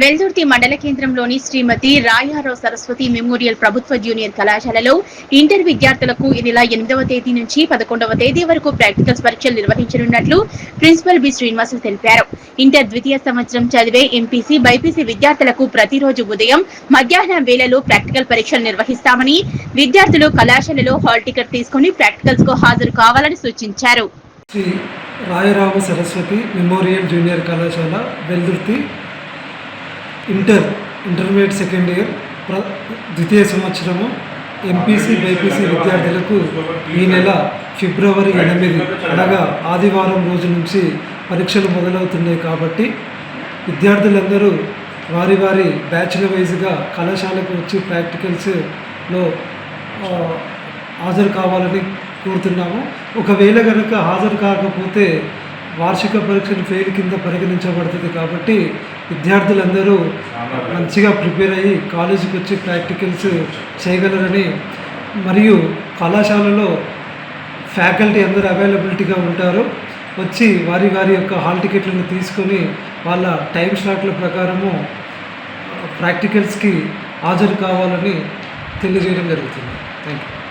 వెల్దుర్తి మండల కేంద్రంలోని శ్రీమతి రాయారావు సరస్వతి మెమోరియల్ ప్రభుత్వ జూనియర్ కళాశాలలో ఇంటర్ విద్యార్థులకు ఈ నెల ఎనిమిదవ తేదీ నుంచి పదకొండవ తేదీ వరకు ప్రాక్టికల్స్ పరీక్షలు నిర్వహించనున్నట్లు ప్రిన్సిపల్ బి శ్రీనివాసులు తెలిపారు. ఇంటర్ ద్వితీయ సంవత్సరం చదివే ఎంపీసీ బైపీసీ విద్యార్థులకు ప్రతిరోజు ఉదయం మధ్యాహ్నం వేళలో ప్రాక్టికల్ పరీక్షలు నిర్వహిస్తామని విద్యార్థులు కళాశాలలో హాల్ టికెట్ తీసుకుని ప్రాక్టికల్స్కు హాజరు కావాలని సూచించారు. రాయరామ సరస్వతి మెమోరియల్ జూనియర్ కళాశాల Veldurthi inter intermediate second year ప్ర ద్వితీయ సంవత్సరము ఎంపీసీ బైపీసీ విద్యార్థులకు ఈ నెల ఫిబ్రవరి ఎనిమిది అనగా ఆదివారం రోజు నుంచి పరీక్షలు మొదలవుతున్నాయి కాబట్టి విద్యార్థులందరూ వారి వారి బ్యాచ్ల వైజ్గా కళాశాలకు వచ్చి ప్రాక్టికల్స్లో హాజరు కావాలని కోరుతున్నాము. ఒకవేళ కనుక హాజరు కాకపోతే వార్షిక పరీక్షలు ఫెయిల్ కింద పరిగణించబడుతుంది కాబట్టి విద్యార్థులందరూ మంచిగా ప్రిపేర్ అయ్యి కాలేజీకి వచ్చి ప్రాక్టికల్స్ చేయగలరని మరియు కళాశాలలో ఫ్యాకల్టీ అందరూ అవైలబిలిటీగా ఉంటారు. వచ్చి వారి వారి యొక్క హాల్ టికెట్లను తీసుకొని వాళ్ళ టైం స్లాట్ల ప్రకారము ప్రాక్టికల్స్కి హాజరు కావాలని తెలియజేయడం జరుగుతుంది. Thank you